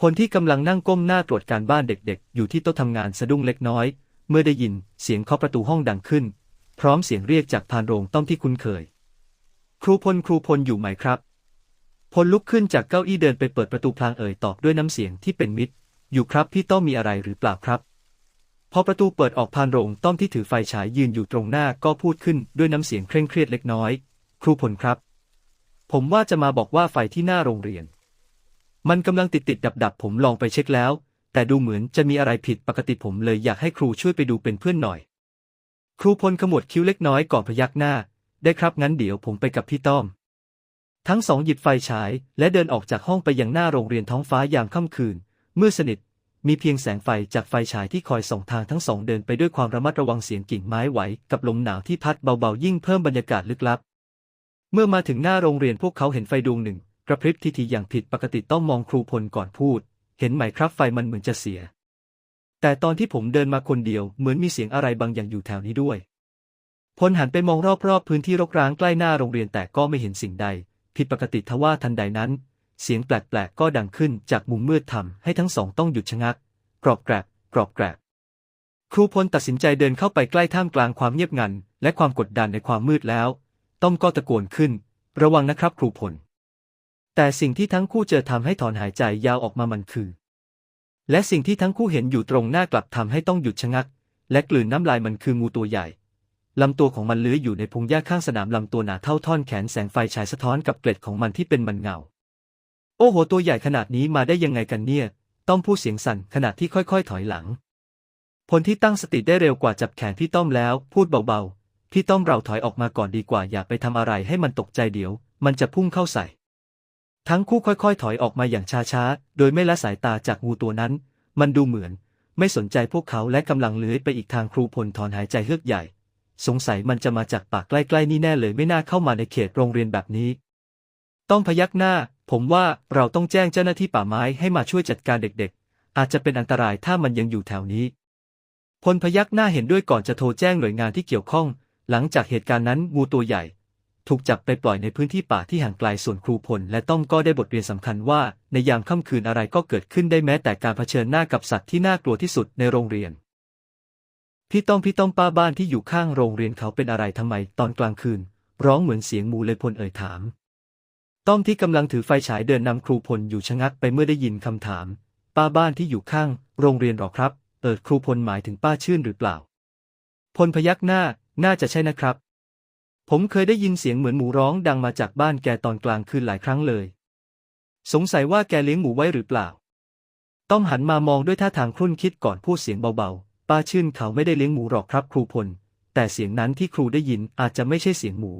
พลที่กำลังนั่งก้มหน้าตรวจการบ้านเด็กๆ อยู่ที่โต๊ะทำงานสะดุ้งเล็กน้อย เมื่อได้ยินเสียงเคาะประตูห้องดังขึ้น พร้อมเสียงเรียกจากพานโรงต้อมที่คุ้นเคย ครูพลครูพลอยู่ไหมครับ พลลุกขึ้นจากเก้าอี้เดินไปเปิดประตูพลางเอ่ยตอบด้วยน้ำเสียงที่เป็นมิตร อยู่ครับพี่ต้อมมีอะไรหรือเปล่าครับ พอประตูเปิดออกพานโรงต้อมที่ถือไฟฉายยืนอยู่ตรงหน้าก็พูดขึ้นด้วยน้ำเสียงเคร่งเครียดเล็กน้อย ครูพลครับ ผมว่าจะมาบอกว่าไฟที่หน้าโรงเรียน มันกำลังติดติดดับดับผมลองไปเช็คแล้ว แต่ดูเหมือนจะมีอะไรผิดปกติผมเลยอยากให้ครูช่วยไปดูเป็นเพื่อนหน่อย ครูพลขมวดคิ้วเล็กน้อยก่อนพยักหน้า ได้ครับงั้นเดี๋ยวผมไปกับพี่ต้อม ทั้งสองหยิบไฟฉายและเดินออกจากห้องไปยังหน้าโรงเรียนท้องฟ้ายามค่ำคืนเมื่อสนิทมีเพียงแสงไฟจากไฟฉายที่คอยส่องทางทั้งสองเดินไปด้วยความระมัดระวังเสียงกิ่งไม้ไหวกับลมหนาวที่พัดเบาๆยิ่งเพิ่มบรรยากาศลึกลับ เมื่อมาถึงหน้าโรงเรียนพวกเขาเห็นไฟดวงหนึ่ง กระพริบทีทีอย่างผิดปกติต้องมองครูพลก่อนพูด เห็นไหมครับไฟมันเหมือนจะเสีย แต่ตอนที่ผมเดินมาคนเดียวเหมือนมีเสียงอะไรบางอย่างอยู่แถวนี้ด้วย พลหันไปมองรอบๆพื้นที่รกร้างใกล้หน้าโรงเรียนแต่ก็ไม่เห็นสิ่งใด ผิดปกติทว่าทันใดนั้น เสียงแปลกๆก็ดังขึ้นจากมุมมืดทำให้ทั้งสองต้องหยุดชะงัก กรอบแกรบกรอบแกรบครูพลตัดสินใจเดินเข้าไปใกล้ท่ามกลางความเงียบงัน และความกดดันในความมืดแล้ว ต้อมก็ตะโกนขึ้น ระวังนะครับครูพล แต่สิ่งที่ทั้งคู่เจอทำให้ถอนหายใจยาวออกมามันคือ และสิ่งที่ทั้งคู่เห็นอยู่ตรงหน้ากลับทำให้ต้องหยุดชะงัก และกลืนน้ำลายมันคืองูตัวใหญ่ลำตัวของมันเลื้อยอยู่ในพงหญ้าข้างสนามลำตัวหนาเท่าท่อนแขนแสงไฟฉายสะท้อนกับเกล็ดของมันที่เป็นมันเงา โอ้โหตัวใหญ่ขนาดนี้มาได้ยังไงกันเนี่ย ต้อมพูดเสียงสั่นขณะที่ค่อยๆ ถอยหลัง พลที่ตั้งสติได้เร็วกว่าจับแขนพี่ต้อมแล้ว พูดเบาๆ พี่ต้อมเราถอยออกมาก่อนดีกว่าอย่าไปทำอะไรให้มันตกใจเดี๋ยว มันจะพุ่งเข้าใส่ ทั้งคู่ค่อยๆ ถอยออกมาอย่างช้าๆ โดยไม่ละสายตาจากงูตัวนั้น มันดูเหมือน ไม่สนใจพวกเขาและกำลังเลื้อยไปอีกทางครูพลถอนหายใจเฮือกใหญ่ สงสัยมันจะมาจากปากใกล้ๆนี่แน่เลยไม่น่าเข้ามาในเขตโรงเรียนแบบนี้ ต้องพยักหน้า ผมว่าเราต้องแจ้งเจ้าหน้าที่ป่าไม้ให้มาช่วยจัดการเด็กๆ อาจจะเป็นอันตรายถ้ามันยังอยู่แถวนี้พลพยักหน้าเห็นด้วยก่อนจะโทรแจ้งหน่วยงานที่เกี่ยวข้อง หลังจากเหตุการณ์นั้นงูตัวใหญ่ ถูกจับไปปล่อยในพื้นที่ป่าที่ห่างไกลส่วนครูพลและต้อมก็ได้บทเรียนสำคัญว่า ในยามค่ำคืนอะไรก็เกิดขึ้นได้แม้แต่การเผชิญหน้ากับสัตว์ที่น่ากลัวที่สุดในโรงเรียน พี่ต้อมพี่ต้อมป้าบ้านที่อยู่ข้างโรงเรียนเขาเป็นอะไรทำไมตอนกลางคืน ร้องเหมือนเสียงหมูเลยพลเอ่ยถาม ต้อมที่กำลังถือไฟฉายเดินนำครูพลอยู่ชะงักไปเมื่อได้ยินคำถาม ป้าบ้านที่อยู่ข้าง โรงเรียนหรอครับ เออครูพลหมายถึงป้าชื่นหรือเปล่า พลพยักหน้าน่าจะใช่นะครับ ผมเคยได้ยินเสียงเหมือนหมูร้องดังมาจากบ้านแกตอนกลางคืนหลายครั้งเลย สงสัยว่าแกเลี้ยงหมูไว้หรือเปล่า ต้อมหันมามองด้วยท่าทางครุ่นคิดก่อนพูดเสียงเบาๆ ป้าชื่นเขาไม่ได้เลี้ยงหมูหรอกครับครูพล แต่เสียงนั้นที่ครูได้ยินอาจจะไม่ใช่เสียงหมู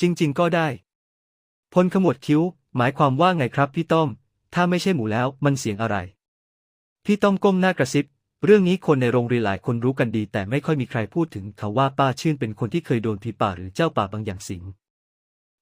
จริงๆ ก็ได้ พลขมวดคิ้ว หมายความว่าไงครับพี่ต้อม ถ้าไม่ใช่หมูแล้วมันเสียงอะไร พี่ต้อมก้มหน้ากระซิบ เรื่องนี้คนในโรงเรียนหลายคนรู้กันดี แต่ไม่ค่อยมีใครพูดถึงเขาว่าป้าชื่นเป็นคนที่เคยโดนผีป่าหรือเจ้าป่าบางอย่างสิง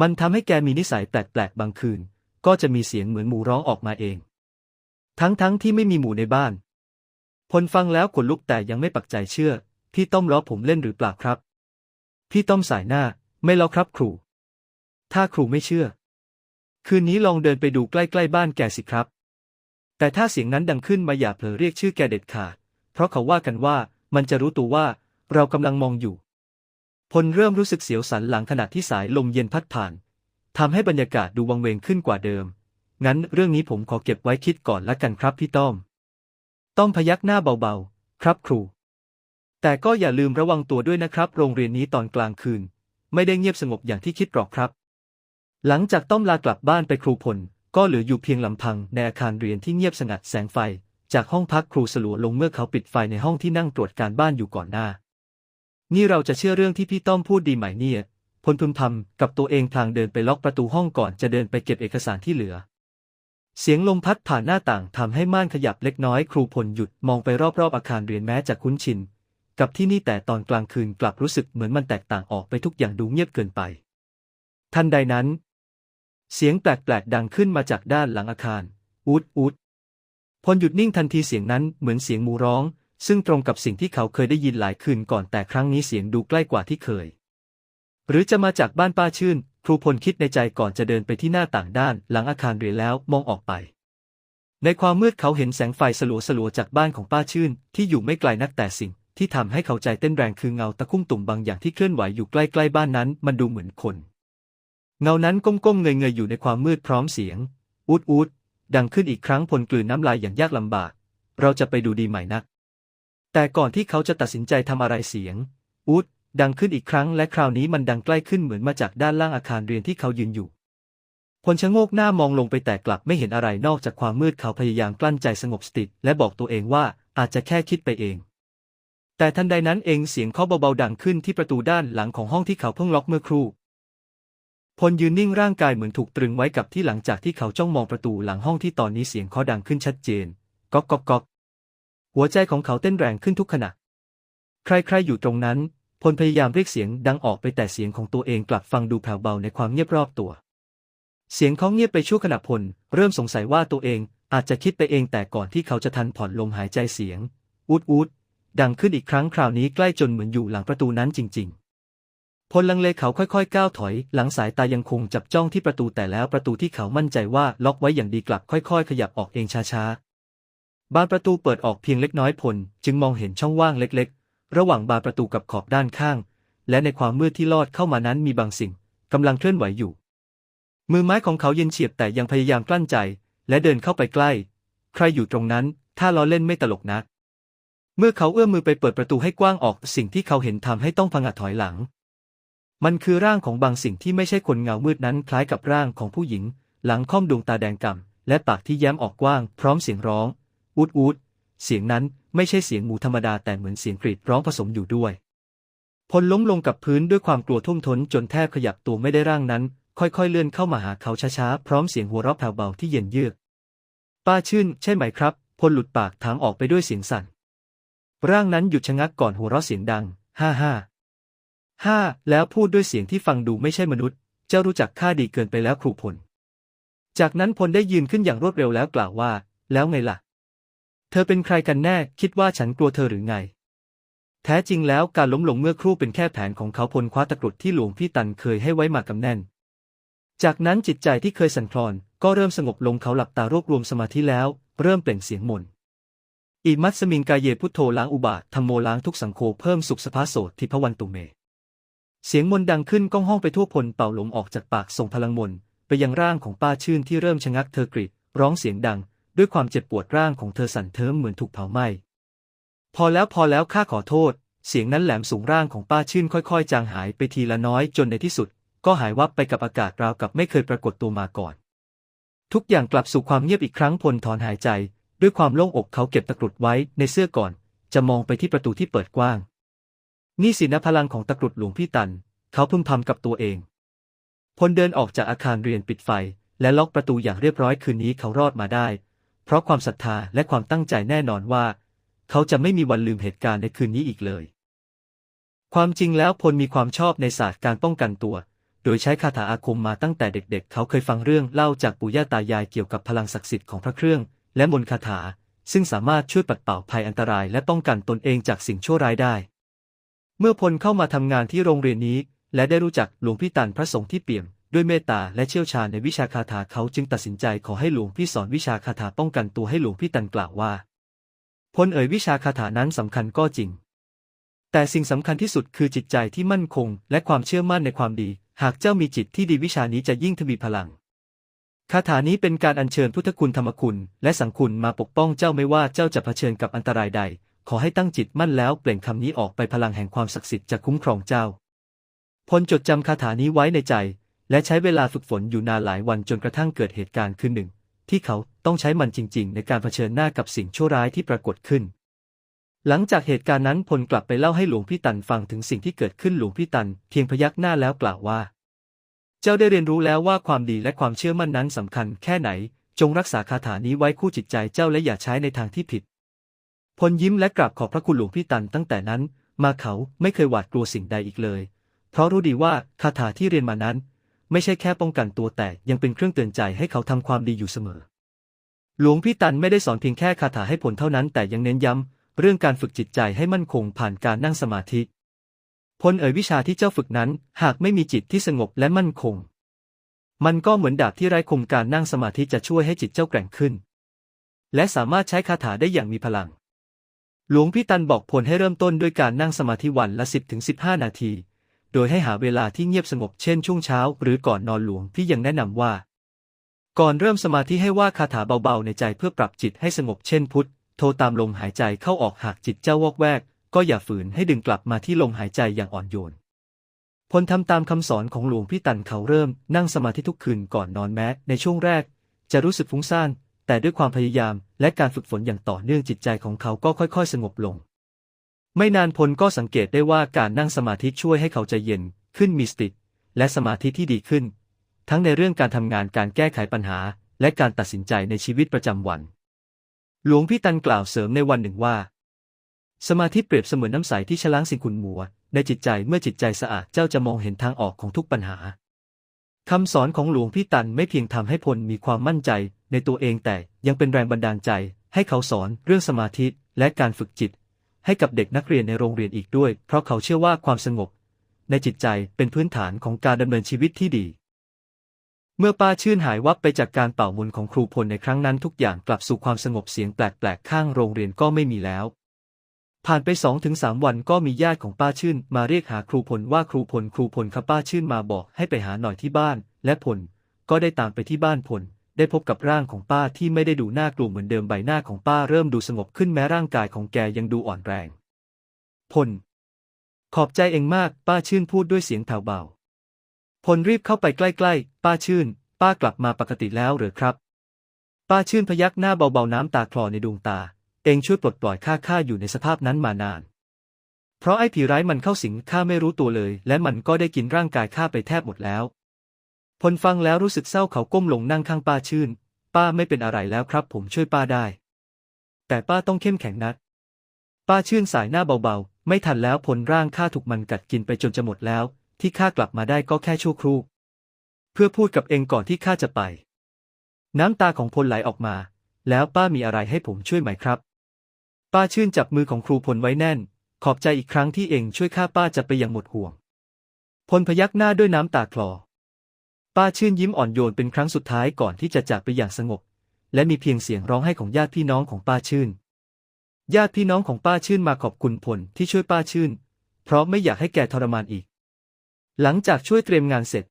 มันทำให้แกมีนิสัยแปลกๆบางคืน ก็จะมีเสียงเหมือนหมูร้องออกมาเอง ทั้งๆที่ไม่มีหมูในบ้านพลฟังแล้วขนลุกแต่ยังไม่ปักใจเชื่อ พี่ต้อมล้อผมเล่นหรือเปล่าครับ พี่ต้อมสายหน้า ไม่ล้อครับครู ถ้าครูไม่เชื่อ คืนนี้ลองเดินไปดูใกล้ๆบ้านแกสิครับ แต่ถ้าเสียงนั้นดังขึ้นมาอย่าเผลอเรียกชื่อแกเด็ดขาด เพราะเขาว่ากันว่ามันจะรู้ตัวว่าเรากำลังมองอยู่ พลเริ่มรู้สึกเสียวสันหลังขณะที่สายลมเย็นพัดผ่านทำให้บรรยากาศดูวังเวงขึ้นกว่าเดิม งั้นเรื่องนี้ผมขอเก็บไว้คิดก่อนละกันครับพี่ต้อม ต้อมพยักหน้าเบาๆ ครับครู แต่ก็อย่าลืมระวังตัวด้วยนะครับ โรงเรียนนี้ตอนกลางคืน ไม่ได้เงียบสงบอย่างที่คิดหรอกครับ หลังจากต้อมลากลับบ้านไปครูพล ก็เหลืออยู่เพียงลำพังในอาคารเรียนที่เงียบสงัดแสงไฟ จากห้องพักครูสลัวลงเมื่อเขาปิดไฟในห้องที่นั่งตรวจการบ้านอยู่ก่อนหน้า นี่เราจะเชื่อเรื่องที่พี่ต้อมพูดดีไหมเนี่ยพลพึมพำกับตัวเองพลางเดินไปล็อกประตูห้องก่อนจะเดินไปเก็บเอกสารที่เหลือ เสียงลมพัดผ่านหน้าต่างทำให้ม่านขยับเล็กน้อยครูพลหยุดมองไปรอบๆอาคารเรียนแม้จะคุ้นชิน กับที่นี่แต่ตอนกลางคืนกลับรู้สึกเหมือนมันแตกต่างออกไปทุกอย่างดูเงียบเกินไป ทันใดนั้น เสียงแปลกๆดังขึ้นมาจากด้านหลังอาคาร อูดอูดพลหยุดนิ่งทันทีเสียงนั้นเหมือนเสียงหมูร้อง ซึ่งตรงกับสิ่งที่เขาเคยได้ยินหลายคืนก่อนแต่ครั้งนี้เสียงดูใกล้กว่าที่เคย หรือจะมาจากบ้านป้าชื่น ครูพลคิดในใจก่อนจะเดินไปที่หน้าต่างด้านหลังอาคารเรียนแล้วมองออกไป ในความมืดเขาเห็นแสงไฟสลัวๆจากบ้านของป้าชื่น ที่อยู่ไม่ไกลนักแต่สิ่ง ที่ทำให้เขาใจเต้นแรงคือเงาตะคุ่มตุ่มบางอย่างที่เคลื่อนไหวอยู่ใกล้ๆบ้านนั้น มันดูเหมือนคน เงานั้นก้มๆเงยๆอยู่ในความมืดพร้อมเสียง อูดอูดดังขึ้นอีกครั้งพลกลืนน้ำลายอย่างยากลำบาก เราจะไปดูดีไหม่นัก แต่ก่อนที่เขาจะตัดสินใจทำอะไรเสียง อูดดังขึ้นอีกครั้งและคราวนี้มันดังใกล้ขึ้นเหมือนมาจากด้านล่างอาคารเรียนที่เขายืนอยู่ พลชะโงกหน้ามองลงไปแต่กลับไม่เห็นอะไรนอกจากความมืดเขาพยายามกลั้นใจสงบสติและบอกตัวเองว่าอาจจะแค่คิดไปเองแต่ทันใดนั้นเองเสียงเคาะเบาๆดังขึ้นที่ประตูด้านหลังของห้องที่เขาเพิ่งล็อกเมื่อครู่ พลยืนนิ่งร่างกายเหมือนถูกตรึงไว้กับที่หลังจากที่เขาจ้องมองประตูหลังห้องที่ตอนนี้เสียงเคาะดังขึ้นชัดเจน ก๊อกก๊อกก๊อกหัวใจของเขาเต้นแรงขึ้นทุกขณะ ใครๆอยู่ตรงนั้น พลพยายามเรียกเสียงดังออกไปแต่เสียงของตัวเองกลับฟังดูแผ่วเบาในความเงียบรอบตัว เสียงเขาเงียบไปชั่วขณะพล เริ่มสงสัยว่าตัวเองอาจจะคิดไปเองแต่ก่อนที่เขาจะทันผ่อนลมหายใจเสียง อูดอูดดังขึ้นอีกครั้งคราวนี้ใกล้จนเหมือนอยู่หลังประตูนั้นจริง ๆ พลลังเลเขาค่อยๆ ก้าวถอย หลังสายตายังคงจับจ้องที่ประตูแต่แล้วประตูที่เขามั่นใจว่าล็อกไว้อย่างดีกลับค่อยๆ ขยับออกเองช้าๆ บานประตูเปิดออกเพียงเล็กน้อยพล จึงมองเห็นช่องว่างเล็กๆ ระหว่างบานประตูกับขอบด้านข้าง และในความมืดที่ลอดเข้ามานั้นมีบางสิ่งกำลังเคลื่อนไหวอยู่ มือไม้ของเขาเย็นเฉียบแต่ยังพยายามกลั้นใจ และเดินเข้าไปใกล้ ใครอยู่ตรงนั้น ถ้าล้อเล่นไม่ตลกนักเมื่อเขาเอื้อมมือไปเปิดประตูให้กว้างออกสิ่งที่เขาเห็นทำให้ต้องพังะถอยหลัง มันคือร่างของบางสิ่งที่ไม่ใช่คนเงามืดนั้นคล้ายกับร่างของผู้หญิง หลังค่อมดวงตาแดงก่ำและปากที่แย้มออกกว้าง พร้อมเสียงร้อง อูดอูดเสียงนั้นไม่ใช่เสียงหมูธรรมดาแต่เหมือนเสียงกรีดร้องผสมอยู่ด้วย พลล้มลงกับพื้นด้วยความกลัวท่วมท้นจนแทบขยับตัวไม่ได้ร่างนั้น ค่อยๆเลื่อนเข้ามาหาเขาช้าๆพร้อมเสียงหัวเราะแผ่วเบาที่เย็นเยือก ป้าชื่น ใช่ไหมครับ พลหลุดปากถามออกไปด้วยเสียงสั่น ร่างนั้นหยุดชะงักก่อนหัวเราะเสียงดัง ฮ่าฮ่า ฮ่าแล้วพูดด้วยเสียงที่ฟังดูไม่ใช่มนุษย์ เจ้ารู้จักข้าดีเกินไปแล้วครูพล จากนั้นพลได้ยืนขึ้นอย่างรวดเร็วแล้วกล่าวว่า แล้วไงล่ะ เธอเป็นใครกันแน่ คิดว่าฉันกลัวเธอหรือไง แท้จริงแล้วการล้มลงเมื่อครู่เป็นแค่แผนของเขาพลคว้าตะกรุดที่หลวงพี่ตันเคยให้ไว้มากำแน่น จากนั้นจิตใจที่เคยสั่นคลอน ก็เริ่มสงบลงเขาหลับตารวบรวมสมาธิแล้ว เริ่มเปล่งเสียงมนต์อิมัตสมิงกายเยพุทโธล้างอุบาทธรรมโมล้างทุกสังโฆเพิ่มสุขสภาโสทิพวันตุเม เสียงมนดังขึ้นก้องห้องไปทั่วพลเป่าลมออกจากปากส่งพลังมนไปยังร่างของป้าชื่นที่เริ่มชะงักเธอกรีดร้องเสียงดัง ด้วยความเจ็บปวดร่างของเธอสั่นเทิมเหมือนถูกเผาไหม้พอแล้วพอแล้วข้าขอโทษ เสียงนั้นแหลมสูงร่างของป้าชื่นค่อยๆ จางหายไปทีละน้อยจนในที่สุด ก็หายวับไปกับอากาศราวกับไม่เคยปรากฏตัวมาก่อน ทุกอย่างกลับสู่ความเงียบอีกครั้งพลถอนหายใจ ด้วยความโล่งอกเขาเก็บตะกรุดไว้ในเสื้อก่อน จะมองไปที่ประตูที่เปิดกว้าง นี่สินะพลังของตะกรุดหลวงพี่ตัน เขาพึมพำกับตัวเอง พลเดินออกจากอาคารเรียนปิดไฟ และล็อกประตูอย่างเรียบร้อยคืนนี้เขารอดมาได้ เพราะความศรัทธาและความตั้งใจแน่นอนว่า เขาจะไม่มีวันลืมเหตุการณ์ในคืนนี้อีกเลย ความจริงแล้วพลมีความชอบในศาสตร์การป้องกันตัว โดยใช้คาถาอาคมมาตั้งแต่เด็กๆเขาเคยฟังเรื่องเล่าจากปู่ย่าตายายเกี่ยวกับพลังศักดิ์สิทธิ์ของพระเครื่อง และมนต์คาถา ซึ่งสามารถช่วยปัดเป่าภัยอันตรายและป้องกันตนเองจากสิ่งชั่วร้ายได้ เมื่อพลเข้ามาทำงานที่โรงเรียนนี้ และได้รู้จักหลวงพี่ตันพระสงฆ์ที่เปี่ยมด้วยเมตตาและเชี่ยวชาญในวิชาคาถาเขาจึงตัดสินใจขอให้หลวงพี่สอนวิชาคาถาป้องกันตัวให้หลวงพี่ตันกล่าวว่า พลเอ๋ยวิชาคาถานั้นสำคัญก็จริง แต่สิ่งสำคัญที่สุดคือจิตใจที่มั่นคง และความเชื่อมั่นในความดี หากเจ้ามีจิตที่ดีวิชานี้จะยิ่งทวีพลังคาถานี้เป็นการอัญเชิญพุทธคุณธรรมคุณ และสังคุณมาปกป้องเจ้าไม่ว่าเจ้าจะเผชิญกับอันตรายใด ขอให้ตั้งจิตมั่นแล้วเปล่งคำนี้ออกไปพลังแห่งความศักดิ์สิทธิ์จะคุ้มครองเจ้า พลจดจำคาถานี้ไว้ในใจ และใช้เวลาฝึกฝนอยู่นานหลายวันจนกระทั่งเกิดเหตุการณ์ขึ้นหนึ่ง ที่เขาต้องใช้มันจริง ๆ ในการเผชิญหน้ากับสิ่งชั่วร้ายที่ปรากฏขึ้น หลังจากเหตุการณ์นั้นพลกลับไปเล่าให้หลวงพี่ตันฟังถึงสิ่งที่เกิดขึ้นหลวงพี่ตันเพียงพยักหน้าแล้วกล่าวว่า เจ้าได้เรียนรู้แล้วว่าความดีและความเชื่อมั่นนั้นสำคัญแค่ไหน จงรักษาคาถานี้ไว้คู่จิตใจเจ้าและอย่าใช้ในทางที่ผิด พลยิ้มและกราบขอบพระคุณหลวงพี่ตันตั้งแต่นั้น มาเขาไม่เคยหวาดกลัวสิ่งใดอีกเลย เพราะรู้ดีว่าคาถาที่เรียนมานั้น ไม่ใช่แค่ป้องกันตัวแต่ยังเป็นเครื่องเตือนใจให้เขาทำความดีอยู่เสมอ หลวงพี่ตันไม่ได้สอนเพียงแค่คาถาให้ผลเท่านั้นแต่ยังเน้นย้ำเรื่องการฝึกจิตใจให้มั่นคงผ่านการนั่งสมาธิพลเอ๋ยวิชาที่เจ้าฝึกนั้น หากไม่มีจิตที่สงบและมั่นคง มันก็เหมือนดาบที่ไร้คมการนั่งสมาธิจะช่วยให้จิตเจ้าแกร่งขึ้น และสามารถใช้คาถาได้อย่างมีพลัง หลวงพี่ตันบอกพลให้เริ่มต้นด้วยการนั่งสมาธิวันละ 10-15 นาที โดยให้หาเวลาที่เงียบสงบเช่นช่วงเช้า หรือก่อนนอนหลวงพี่ยังแนะนำว่า ก่อนเริ่มสมาธิให้ว่าคาถาเบาๆในใจเพื่อปรับจิตให้สงบเช่นพุทธโทตามลมหายใจเข้าออกหากจิตเจ้าวอกแวก ก็อย่าฝืนให้ดึงกลับมาที่ลมหายใจอย่างอ่อนโยนพลทำตามคำสอนของหลวงพี่ตันเขาเริ่มนั่งสมาธิทุกคืนก่อนนอนแม้ ในช่วงแรก จะรู้สึกฟุ้งซ่าน แต่ด้วยความพยายามและการฝึกฝนอย่างต่อเนื่องจิตใจของเขาก็ค่อยๆ สงบลง ไม่นานพลก็สังเกตได้ว่าการนั่งสมาธิช่วยให้เขาใจเย็นขึ้นมีสติและสมาธิที่ดีขึ้น ทั้งในเรื่องการทำงานการแก้ไขปัญหา และการตัดสินใจในชีวิตประจำวัน หลวงพี่ตันกล่าวเสริมในวันหนึ่งว่า สมาธิเปรียบเสมือนน้ำใสที่ชะล้างสิ่งขุ่นมัว ในจิตใจเมื่อจิตใจสะอาดเจ้าจะมองเห็นทางออกของทุกปัญหาคำสอนของหลวงพี่ตันไม่เพียงทำให้พลมีความมั่นใจ ในตัวเองแต่ยังเป็นแรงบันดาลใจ ให้เขาสอนเรื่องสมาธิและการฝึกจิต ให้กับเด็กนักเรียนในโรงเรียนอีกด้วย เพราะเขาเชื่อว่าความสงบ ในจิตใจเป็นพื้นฐานของการดำเนินชีวิตที่ดี เมื่อป้าชื่นหายวับไปจากการเป่ามนของครูพลในครั้งนั้นทุกอย่างกลับสู่ความสงบเสียงแปลกๆข้างโรงเรียนก็ไม่มีแล้วผ่านไปสองถึงสามวันก็มีญาติของป้าชื่น มาเรียกหาครูพลว่าครูพลครูพลครับป้าชื่นมาบอกให้ไปหาหน่อยที่บ้าน และพลก็ได้ตามไปที่บ้านพล ได้พบกับร่างของป้าที่ไม่ได้ดูน่ากลัวเหมือนเดิมใบหน้าของป้าเริ่มดูสงบขึ้นแม้ร่างกายของแกยังดูอ่อนแรง พล ขอบใจเองมากป้าชื่นพูดด้วยเสียงแผ่วเบา พลรีบเข้าไปใกล้ๆ ป้าชื่น ป้ากลับมาปกติแล้วหรือครับ ป้าชื่นพยักหน้าเบาๆน้ำตาคลอในดวงตา เองช่วยปลดปล่อยข้าข้าอยู่ในสภาพนั้นมานาน เพราะไอ้ผีร้ายมันเข้าสิงข้าไม่รู้ตัวเลย และมันก็ได้กินร่างกายข้าไปแทบหมดแล้ว พลฟังแล้วรู้สึกเศร้าเขาก้มลงนั่งข้างป้าชื่น ป้าไม่เป็นอะไรแล้วครับ ผมช่วยป้าได้ แต่ป้าต้องเข้มแข็งนัก ป้าชื่นสายหน้าเบาๆ ไม่ทันแล้วผลร่างข้าถูกมันกัดกินไปจนจะหมดแล้ว ที่ข้ากลับมาได้ก็แค่ชั่วครู่ เพื่อพูดกับเองก่อนที่ข้าจะไป น้ำตาของพลไหลออกมา แล้วป้ามีอะไรให้ผมช่วยไหมครับ ป้าชื่นจับมือของครูพลไว้แน่น ขอบใจอีกครั้งที่เองช่วยข้าป้าจะไปอย่างหมดห่วง พลพยักหน้าด้วยน้ำตาคลอ ป้าชื่นยิ้มอ่อนโยนเป็นครั้งสุดท้ายก่อนที่จะจากไปอย่างสงบ และมีเพียงเสียงร้องไห้ของญาติพี่น้องของป้าชื่น ญาติพี่น้องของป้าชื่นมาขอบคุณพลที่ช่วยป้าชื่น เพราะไม่อยากให้แกทรมานอีก หลังจากช่วยเตรียมงานเสร็จ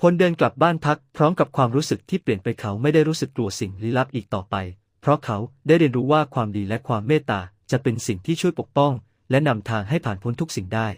พลเดินกลับบ้านพักพร้อมกับความรู้สึกที่เปลี่ยนไปเขาไม่ได้รู้สึกกลัวสิ่งลี้ลับอีกต่อไป เพราะเขาได้เรียนรู้ว่าความดีและความเมตตาจะเป็นสิ่งที่ช่วยปกป้อง และนำทางให้ผ่านพ้นทุกสิ่งได้